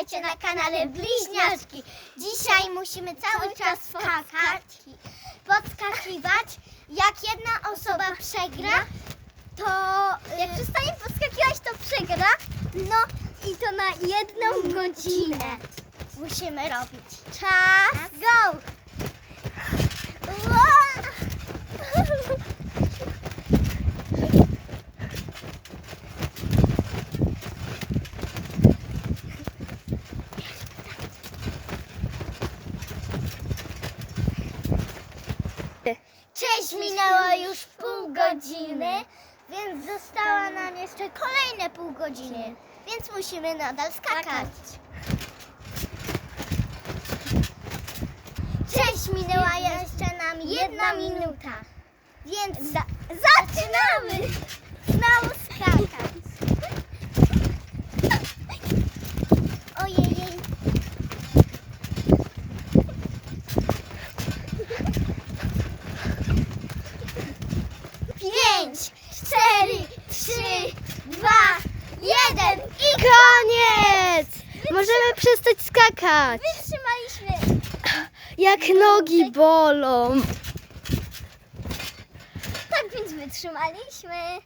Witajcie na kanale Bliźniaczki. Dzisiaj musimy cały czas skakać, podskakiwać. Jak jedna osoba przegra, to jak przestanie podskakiwać, to przegra. No i to na jedną godzinę musimy robić. Czas, go! Cześć, minęło już pół godziny, więc została nam jeszcze kolejne pół godziny, więc musimy nadal skakać. Cześć, minęła jeszcze nam jedna minuta, więc za zaczynamy Pięć, cztery, trzy, dwa, jeden i Koniec! Możemy przestać skakać. Wytrzymaliśmy. Jak nogi bolą. Tak więc wytrzymaliśmy.